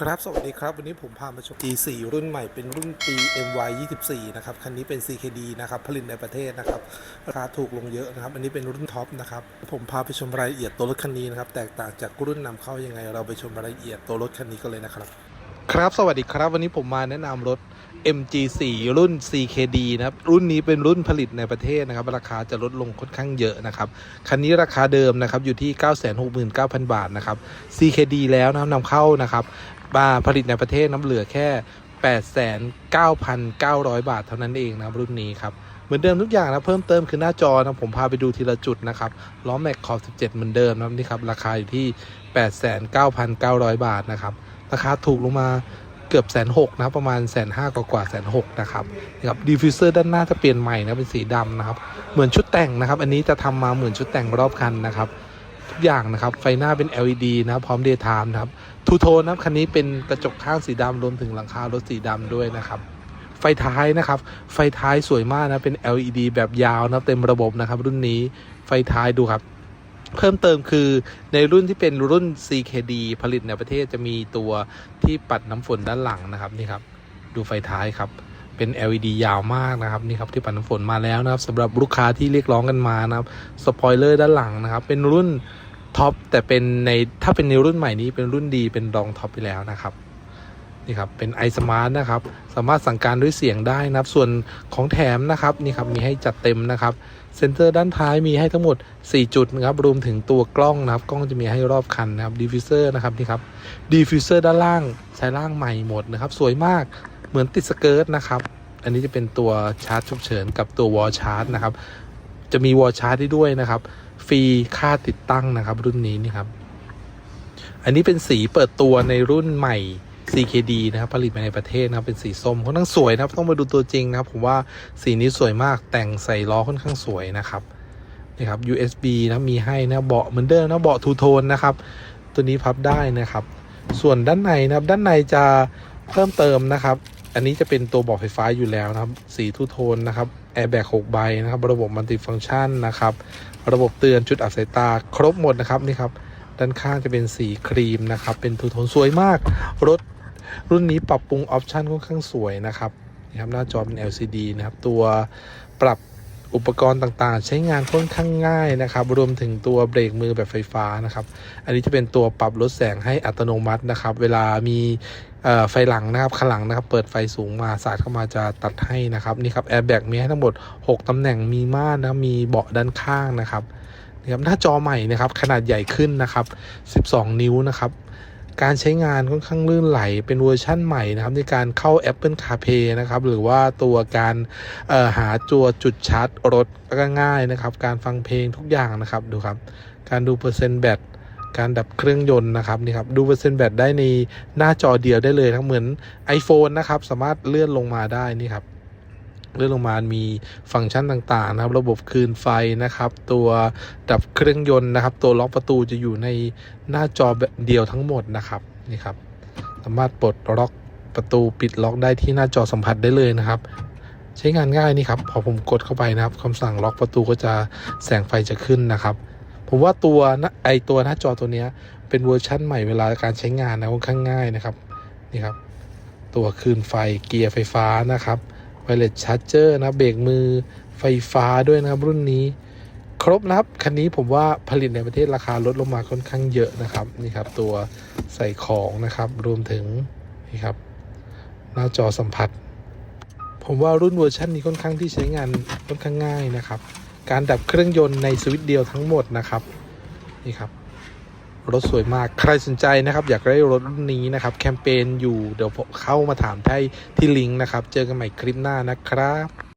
ครับ สวัสดีครับ วันนี้ผมพามาชม G4 รุ่นใหม่เป็นรุ่นปี MY 24นะครับ คันนี้เป็น CKD นะครับ ผลิตในประเทศนะครับ ราคาถูกลงเยอะนะครับ อันนี้เป็นรุ่นท็อปนะครับ ผมพาไปชมรายละเอียดตัวรถคันนี้นะครับ แตกต่างจากรุ่นนำเข้ายังไง เราไปชมรายละเอียดตัวรถคันนี้กันเลยนะครับ ครับ สวัสดีครับ วันนี้ผมมาแนะนำรถ MG4 รุ่น CKD นะครับ รุ่นนี้เป็นรุ่นผลิตในประเทศนะครับ ราคาจะลดลงค่อนข้างเยอะนะครับ คันนี้ราคาเดิมนะครับอยู่ที่ 969,000 บาทนะครับ CKD แล้วนะครับนำเข้านะครับ มาผลิตในประเทศน้ำเหลือแค่ 89,900 บาทเท่านั้นเองนะครับรุ่นนี้ครับเหมือนเดิมทุกอย่างนะเพิ่มเติมคือหน้าจอนะผมพาไปดูทีละจุดนะครับล้อแม็กขอบ 17 เหมือนเดิมนะครับนี่ครับราคาอยู่ที่ 89,900 บาทนะครับราคาถูกลงมาเกือบแสนหกนะครับประมาณแสนห้ากว่ากว่าแสนหกนะครับนี่ครับดีฟิวเซอร์ด้านหน้าจะเปลี่ยนใหม่นะเป็นสีดำนะครับเหมือนชุดแต่งนะครับ อันนี้จะทำมาเหมือนชุดแต่งรอบคันนะครับ ทุกอย่างนะครับ ไฟหน้าเป็น LED นะครับ พร้อม daytime นะครับทูโทนนะครับคันนี้เป็นกระจกข้างสีดำรวมถึงหลังคารถสีดำด้วยนะครับไฟท้ายนะครับ ไฟท้ายสวยมากนะ เป็น LED แบบยาวนะครับเต็มระบบนะครับ รุ่นนี้ไฟท้ายดูครับ เพิ่มเติมคือในรุ่นที่เป็นรุ่น CKD ผลิตในประเทศจะมีตัวที่ปัดน้ำฝนด้านหลังนะครับนี่ครับ ดูไฟท้ายครับ เป็น LED ยาวมากนะครับนี่ครับที่ปัดน้ำฝนมาแล้วนะครับสำหรับลูกค้าที่เรียกร้องกันมานะครับสปอยเลอร์ด้านหลังนะครับ เป็นรุ่นท็อปแต่เป็นในถ้าเป็นในรุ่นใหม่นี้เป็นรุ่นดีเป็นรองท็อปไปแล้วนะครับนี่ครับเป็น iSmart นะครับสามารถสั่งการด้วยเสียงได้นะครับ ส่วนของแถมนะครับนี่ครับมีให้จัดเต็มนะครับเซนเตอร์ด้านท้ายมีให้ทั้งหมด 4 จุดนะครับรวมถึงตัวกล้องนะครับ กล้องจะมีให้รอบคันนะครับดีฟิวเซอร์นะครับนี่ครับดีฟิวเซอร์ด้านล่างใช้ล่างใหม่หมดนะครับ สวยมาก เหมือนติดสเกิร์ตนะครับ อันนี้จะเป็นตัวชาร์จฉุกเฉินกับตัววอลชาร์จนะครับ จะมีวอลชาร์จได้ด้วยนะครับ ฟรีค่าติดตั้งนะครับ รุ่นนี้นี่ครับ อันนี้เป็นสีเปิดตัวในรุ่นใหม่ CKD นะครับผลิตมาในประเทศนะครับเป็นสีส้มค่อนข้างสวยนะครับ ต้องมาดูตัวจริงนะครับ ผมว่าสีนี้สวยมากแต่งใส่ล้อค่อนข้างสวยนะครับนี่ครับ USB นะมีให้นะเบาะเหมือนเดิมนะเบาะทูโทนนะครับ ตัวนี้พับได้นะครับ ส่วนด้านในนะครับ ด้านในจะเพิ่มเติมนะครับ อันนี้จะเป็นตัวเบอกไฟฟ้าอยู่แล้วนะครับสีทูโทนนะครับแอร์แบ็กใบนะครับ ระบบมัลติฟังก์ชันนะครับ ระบบเตือนจุดอับสายตาครบหมดนะครับนี่ครับด้านข้างจะเป็นสีครีมนะครับ เป็นทูโทนสวยมาก รถรุ่นนี้ปรับปรุงออปชันค่อนข้างสวยนะครับนี่ครับหน้าจอเป็น LCD นะครับ ตัวปรับ อุปกรณ์ต่างๆ ใช้งานค่อนข้างง่ายนะครับ รวมถึงตัวเบรกมือแบบไฟฟ้านะครับ อันนี้จะเป็นตัวปรับลดแสงให้อัตโนมัตินะครับ เวลามีไฟหลังนะครับข้างหลังนะครับ เปิดไฟสูงมาสาดเข้ามาจะตัดให้นะครับ นี่ครับแอร์แบ็กมีให้ทั้งหมด 6 ตำแหน่งมีม่านนะมีเบาะด้านข้างนะครับนี่ครับหน้าจอใหม่นะครับ ขนาดใหญ่ขึ้นนะครับ 12 นิ้วนะครับ การใช้งานค่อนข้างลื่นไหล เป็นเวอร์ชั่นใหม่นะครับในการเข้า Apple CarPlay นะครับหรือว่าตัวการหาตัวจุดชาร์จรถก็ง่ายนะครับ การฟังเพลงทุกอย่างนะครับดูครับ การดูเปอร์เซ็นต์แบตการดับเครื่องยนต์นะครับนี่ครับดูเปอร์เซ็นต์แบตได้ในหน้าจอเดียวได้เลยทั้งเหมือน iPhone นะครับสามารถเลื่อนลงมาได้นี่ครับ เลื่อนลงมามีฟังก์ชันต่างๆนะครับ ระบบคืนไฟนะครับ ตัวดับเครื่องยนต์นะครับ ตัวล็อกประตูจะอยู่ในหน้าจอเดียวทั้งหมดนะครับนี่ครับ สามารถปลดล็อกประตูปิดล็อกได้ที่หน้าจอสัมผัสได้เลยนะครับ ใช้งานง่ายนี่ครับ พอผมกดเข้าไปนะครับคำสั่งล็อกประตูก็จะแสงไฟจะขึ้นนะครับผมว่าตัวไอตัวหน้าจอตัวนี้เป็นเวอร์ชั่นใหม่เวลาการใช้งานนะค่อนข้างง่ายนะครับนี่ครับ ตัวคืนไฟเกียร์ไฟฟ้านะครับ ไวเลสชาร์จเจอร์นะเบรกมือไฟฟ้าด้วยนะครับรุ่นนี้ ครบนะครับ คันนี้ผมว่าผลิตในประเทศราคาลดลงมาค่อนข้างเยอะนะครับนี่ครับ ตัวใส่ของนะครับ รวมถึงนี่ครับ หน้าจอสัมผัส ผมว่ารุ่นเวอร์ชันนี้ค่อนข้างที่ใช้งานค่อนข้างง่ายนะครับ การดับเครื่องยนต์ในสวิตช์เดียวทั้งหมดนะครับนี่ครับ รถสวยมาก ใครสนใจนะครับ อยากได้รถรุ่นนี้นะครับ แคมเปญอยู่ เดี๋ยวผมเข้ามาถามได้ที่ลิงก์นะครับ เจอกันใหม่คลิปหน้านะครับ